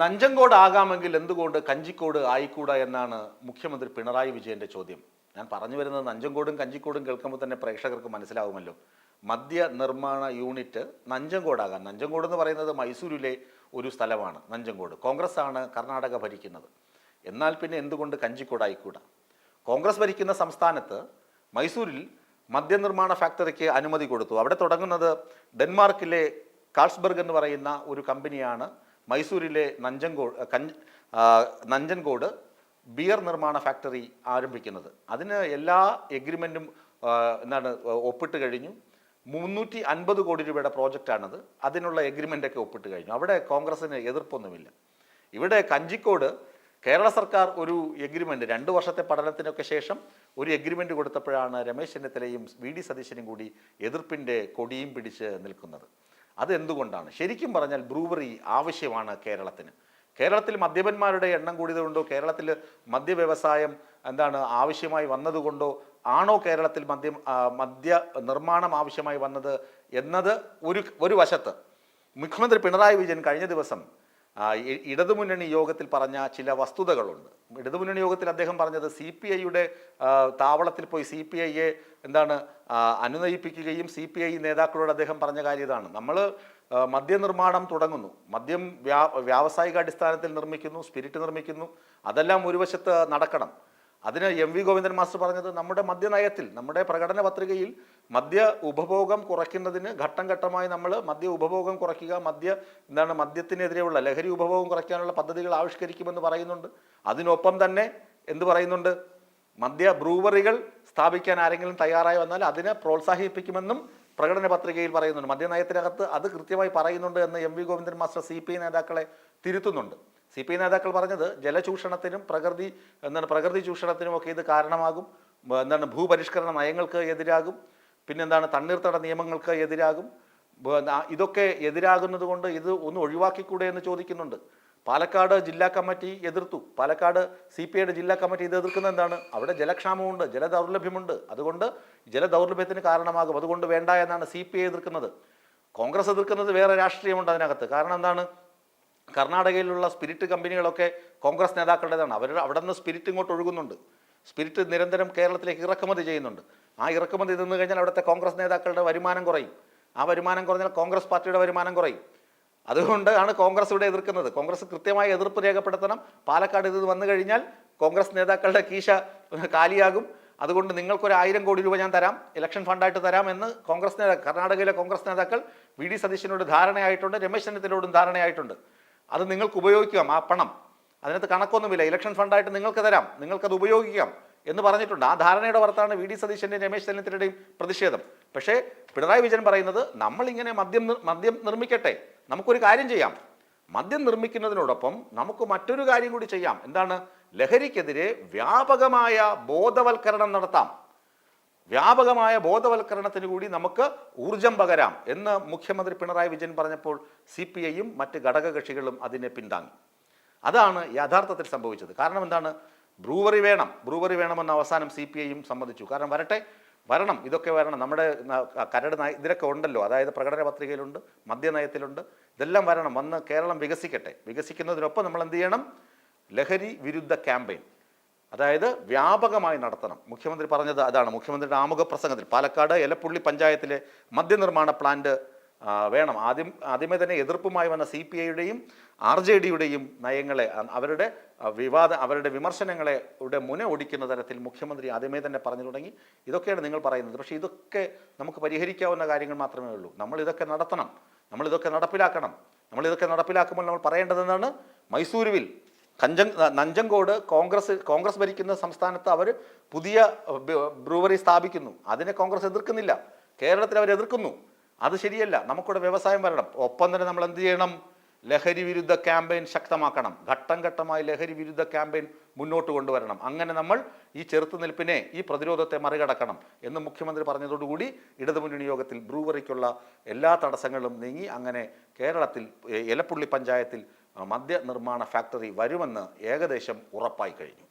നഞ്ചങ്കോട് ആകാമെങ്കിൽ എന്തുകൊണ്ട് കഞ്ചിക്കോട് ആയിക്കൂടാ എന്നാണ് മുഖ്യമന്ത്രി പിണറായി വിജയന്റെ ചോദ്യം. ഞാൻ പറഞ്ഞു വരുന്നത് നഞ്ചങ്കോടും കഞ്ചിക്കോടും കേൾക്കുമ്പോൾ തന്നെ പ്രേക്ഷകർക്ക് മനസ്സിലാവുമല്ലോ. മദ്യ നിർമ്മാണ യൂണിറ്റ് നഞ്ചങ്കോടാകാം. നഞ്ചങ്കോട് എന്ന് പറയുന്നത് മൈസൂരിലെ ഒരു സ്ഥലമാണ് നഞ്ചങ്കോട്. കോൺഗ്രസ് ആണ് കർണാടക ഭരിക്കുന്നത്. എന്നാൽ പിന്നെ എന്തുകൊണ്ട് കഞ്ചിക്കോട് ആയിക്കൂടാ? കോൺഗ്രസ് ഭരിക്കുന്ന സംസ്ഥാനത്ത് മൈസൂരിൽ മദ്യനിർമ്മാണ ഫാക്ടറിക്ക് അനുമതി കൊടുത്തു. അവിടെ തുടങ്ങുന്നത് ഡെൻമാർക്കിലെ കാൾസ്ബർഗ് എന്ന് പറയുന്ന ഒരു കമ്പനിയാണ് മൈസൂരിലെ നഞ്ചങ്കോട് കഞ്ച് നഞ്ചൻകോട് ബിയർ നിർമ്മാണ ഫാക്ടറി ആരംഭിക്കുന്നത്. അതിന് എല്ലാ എഗ്രിമെന്റും എന്താണ് ഒപ്പിട്ട് കഴിഞ്ഞു. മുന്നൂറ്റി അൻപത് കോടി രൂപയുടെ പ്രോജക്റ്റാണത്. അതിനുള്ള എഗ്രിമെന്റൊക്കെ ഒപ്പിട്ട് കഴിഞ്ഞു. അവിടെ കോൺഗ്രസിന് എതിർപ്പൊന്നുമില്ല. ഇവിടെ കഞ്ചിക്കോട് കേരള സർക്കാർ ഒരു എഗ്രിമെന്റ് രണ്ട് വർഷത്തെ പഠനത്തിനൊക്കെ ശേഷം ഒരു എഗ്രിമെന്റ് കൊടുത്തപ്പോഴാണ് രമേശ് ചെന്നിത്തലയും വി ഡി സതീശനും കൂടി എതിർപ്പിന്റെ കൊടിയും പിടിച്ച് നിൽക്കുന്നത്. അത് എന്തുകൊണ്ടാണ് ശരിക്കും പറഞ്ഞാൽ ബ്രൂവറി ആവശ്യമാണ് കേരളത്തിന്. കേരളത്തിൽ മദ്യപന്മാരുടെ എണ്ണം കൂടിയതുകൊണ്ടോ കേരളത്തിൽ മദ്യവ്യവസായം എന്താണ് ആവശ്യമായി വന്നതുകൊണ്ടോ ആണോ കേരളത്തിൽ മദ്യം മദ്യ നിർമ്മാണം ആവശ്യമായി വന്നത് എന്നത് ഒരു ഒരു വശത്ത്. മുഖ്യമന്ത്രി പിണറായി വിജയൻ കഴിഞ്ഞ ദിവസം ഇടതുമുന്നണി യോഗത്തിൽ പറഞ്ഞ ചില വസ്തുതകളുണ്ട്. ഇടതുമുന്നണി യോഗത്തിൽ അദ്ദേഹം പറഞ്ഞത് സി പി ഐയുടെ താവളത്തിൽ പോയി സി പി ഐയെ എന്താണ് അനുനയിപ്പിക്കുകയും സി പി ഐ നേതാക്കളോട് അദ്ദേഹം പറഞ്ഞ കാര്യം ഇതാണ്. നമ്മൾ മദ്യനിർമ്മാണം തുടങ്ങുന്നു. മദ്യം വ്യാ വ്യാവസായിക അടിസ്ഥാനത്തിൽ നിർമ്മിക്കുന്നു സ്പിരിറ്റ് നിർമ്മിക്കുന്നു. അതെല്ലാം ഒരു വശത്ത് നടക്കണം. അതിന് എം വി ഗോവിന്ദൻ മാസ്റ്റർ പറഞ്ഞത് നമ്മുടെ മദ്യനയത്തിൽ നമ്മുടെ പ്രകടന പത്രികയിൽ മദ്യ ഉപഭോഗം കുറയ്ക്കുന്നതിന് ഘട്ടം ഘട്ടമായി നമ്മൾ മദ്യ ഉപഭോഗം കുറയ്ക്കുക മദ്യ എന്താണ് മദ്യത്തിനെതിരെയുള്ള ലഹരി ഉപഭോഗം കുറയ്ക്കാനുള്ള പദ്ധതികൾ ആവിഷ്കരിക്കുമെന്ന് പറയുന്നുണ്ട്. അതിനൊപ്പം തന്നെ എന്ത് പറയുന്നുണ്ട്? മദ്യ ബ്രൂവറികൾ സ്ഥാപിക്കാൻ ആരെങ്കിലും തയ്യാറായി വന്നാൽ അതിനെ പ്രോത്സാഹിപ്പിക്കുമെന്നും പ്രകടന പത്രികയിൽ പറയുന്നുണ്ട്. മദ്യനയത്തിനകത്ത് അത് കൃത്യമായി പറയുന്നുണ്ട് എന്ന് M V Govindan master C P നേതാക്കളെ തിരുത്തുന്നുണ്ട്. സി പി നേതാക്കൾ പറഞ്ഞത് ജലചൂഷണത്തിനും പ്രകൃതി എന്താണ് പ്രകൃതി ചൂഷണത്തിനും ഒക്കെ ഇത് കാരണമാകും. എന്താണ് ഭൂപരിഷ്കരണ നയങ്ങൾക്ക് എതിരാകും. പിന്നെന്താണ് തണ്ണീർത്തട നിയമങ്ങൾക്ക് എതിരാകും. ഇതൊക്കെ എതിരാകുന്നത് കൊണ്ട് ഇത് ഒന്ന് ഒഴിവാക്കിക്കൂടെ എന്ന് ചോദിക്കുന്നുണ്ട്. പാലക്കാട് ജില്ലാ കമ്മിറ്റി എതിർത്തു. പാലക്കാട് സി പി ഐയുടെ ജില്ലാ കമ്മിറ്റി ഇത് എതിർക്കുന്നത് എന്താണ്? അവിടെ ജലക്ഷാമമുണ്ട് ജലദൗർലഭ്യമുണ്ട്. അതുകൊണ്ട് ജലദൗർലഭ്യത്തിന് കാരണമാകും. അതുകൊണ്ട് വേണ്ട എന്നാണ് സി പി ഐ എതിർക്കുന്നത്. കോൺഗ്രസ് എതിർക്കുന്നത് വേറെ രാഷ്ട്രീയമുണ്ട് അതിനകത്ത്. കാരണം എന്താണ്? കർണാടകയിലുള്ള സ്പിരിറ്റ് കമ്പനികളൊക്കെ കോൺഗ്രസ് നേതാക്കളുടേതാണ്. അവർ അവിടെ നിന്ന് സ്പിരിറ്റ് ഇങ്ങോട്ട് ഒഴുകുന്നുണ്ട്. സ്പിരിറ്റ് നിരന്തരം കേരളത്തിലേക്ക് ഇറക്കുമതി ചെയ്യുന്നുണ്ട്. ആ ഇറക്കുമതി നിന്ന് കഴിഞ്ഞാൽ അവിടുത്തെ കോൺഗ്രസ് നേതാക്കളുടെ വരുമാനം കുറയും. ആ വരുമാനം കുറഞ്ഞാൽ കോൺഗ്രസ് പാർട്ടിയുടെ വരുമാനം കുറയും. അതുകൊണ്ടാണ് കോൺഗ്രസ് ഇവിടെ എതിർക്കുന്നത്. കോൺഗ്രസ് കൃത്യമായി എതിർപ്പ് രേഖപ്പെടുത്തണം. പാലക്കാട് ഇത് വന്നു കഴിഞ്ഞാൽ കോൺഗ്രസ് നേതാക്കളുടെ കീശ കാലിയാകും. അതുകൊണ്ട് നിങ്ങൾക്കൊരു ആയിരം കോടി രൂപ ഞാൻ തരാം. ഇലക്ഷൻ ഫണ്ടായിട്ട് തരാം എന്ന് കോൺഗ്രസ് നേതാക്കൾ കർണാടകയിലെ കോൺഗ്രസ് നേതാക്കൾ വി ഡി സതീശനോട് ധാരണയായിട്ടുണ്ട്. രമേശ് ചെന്നിത്തലയോടും ധാരണയായിട്ടുണ്ട്. അത് നിങ്ങൾക്ക് ഉപയോഗിക്കാം ആ പണം. അതിനകത്ത് കണക്കൊന്നുമില്ല. ഇലക്ഷൻ ഫണ്ടായിട്ട് നിങ്ങൾക്ക് തരാം. നിങ്ങൾക്കത് ഉപയോഗിക്കാം എന്ന് പറഞ്ഞിട്ടുണ്ട്. ആ ധാരണയുടെ പുറത്താണ് വി ഡി സതീശന്റെയും രമേശ് ചെന്നിത്തലയുടെയും പ്രതിഷേധം. പക്ഷേ പിണറായി വിജയൻ പറയുന്നത് നമ്മളിങ്ങനെ മദ്യം മദ്യം നിർമ്മിക്കട്ടെ. നമുക്കൊരു കാര്യം ചെയ്യാം. മദ്യം നിർമ്മിക്കുന്നതിനോടൊപ്പം നമുക്ക് മറ്റൊരു കാര്യം കൂടി ചെയ്യാം. എന്താണ്? ലഹരിക്കെതിരെ വ്യാപകമായ ബോധവൽക്കരണം നടത്താം. വ്യാപകമായ ബോധവൽക്കരണത്തിന് കൂടി നമുക്ക് ഊർജം പകരാം എന്ന് മുഖ്യമന്ത്രി പിണറായി വിജയൻ പറഞ്ഞപ്പോൾ സി പി ഐയും മറ്റ് ഘടകകക്ഷികളും അതിനെ പിന്താങ്ങി. അതാണ് യഥാർത്ഥത്തിൽ സംഭവിച്ചത്. കാരണം എന്താണ്? ബ്രൂവറി വേണം. ബ്രൂവറി വേണമെന്ന് അവസാനം സി പി ഐയും സമ്മതിച്ചു. കാരണം വരട്ടെ വരണം ഇതൊക്കെ വരണം. നമ്മുടെ കരട് നയ ഇതിലൊക്കെ ഉണ്ടല്ലോ. അതായത് പ്രകടന പത്രികയിലുണ്ട് മദ്യനയത്തിലുണ്ട് ഇതെല്ലാം വരണം. വന്ന് കേരളം വികസിക്കട്ടെ. വികസിക്കുന്നതിനൊപ്പം നമ്മൾ എന്ത് ചെയ്യണം? ലഹരി വിരുദ്ധ ക്യാമ്പയിൻ. അതായത് വ്യാപകമായി നടത്തണം. മുഖ്യമന്ത്രി പറഞ്ഞത് അതാണ്. മുഖ്യമന്ത്രിയുടെ ആമുഖ പ്രസംഗത്തിൽ പാലക്കാട് എലപ്പുള്ളി പഞ്ചായത്തിലെ മദ്യനിർമ്മാണ പ്ലാന്റ് വേണം. ആദ്യം ആദ്യമേ തന്നെ എതിർപ്പുമായി വന്ന സി പി ഐയുടെയും ആർ ജെ ഡിയുടെയും നയങ്ങളെ അവരുടെ വിവാദ അവരുടെ വിമർശനങ്ങളെ ഇവിടെ മുന ഒടിക്കുന്ന തരത്തിൽ മുഖ്യമന്ത്രി ആദ്യമേ തന്നെ പറഞ്ഞു തുടങ്ങി. ഇതൊക്കെയാണ് നിങ്ങൾ പറയുന്നത്. പക്ഷേ ഇതൊക്കെ നമുക്ക് പരിഹരിക്കാവുന്ന കാര്യങ്ങൾ മാത്രമേ ഉള്ളൂ. നമ്മൾ ഇതൊക്കെ നടത്തണം. നമ്മൾ ഇതൊക്കെ നടപ്പിലാക്കണം. നമ്മൾ ഇതൊക്കെ നടപ്പിലാക്കുമ്പോൾ നമ്മൾ പറയേണ്ടതെന്നാണ് മൈസൂരുവിൽ കഞ്ചൻ നഞ്ചങ്കോട് കോൺഗ്രസ് കോൺഗ്രസ് ഭരിക്കുന്ന സംസ്ഥാനത്ത് അവർ പുതിയ ബ്രൂവറി സ്ഥാപിക്കുന്നു. അതിനെ കോൺഗ്രസ് എതിർക്കുന്നില്ല. കേരളത്തിൽ അവർ എതിർക്കുന്നു. അത് ശരിയല്ല. നമുക്കിവിടെ വ്യവസായം വരണം. ഒപ്പം തന്നെ നമ്മൾ എന്ത് ചെയ്യണം? ലഹരി വിരുദ്ധ ക്യാമ്പയിൻ ശക്തമാക്കണം. ഘട്ടം ഘട്ടമായി ലഹരി വിരുദ്ധ ക്യാമ്പയിൻ മുന്നോട്ട് കൊണ്ടുവരണം. അങ്ങനെ നമ്മൾ ഈ ചെറുത്തുനിൽപ്പിനെ ഈ പ്രതിരോധത്തെ മറികടക്കണം എന്ന് മുഖ്യമന്ത്രി പറഞ്ഞതോടുകൂടി ഇടതുമുന്നണി യോഗത്തിൽ ബ്രൂവറിക്കുള്ള എല്ലാ തടസ്സങ്ങളും നീങ്ങി അങ്ങനെ കേരളത്തിൽ എലപ്പുള്ളി പഞ്ചായത്തിൽ മദ്യ നിർമ്മാണ ഫാക്ടറി വരുമെന്ന് ഏകദേശം ഉറപ്പായി കഴിഞ്ഞു.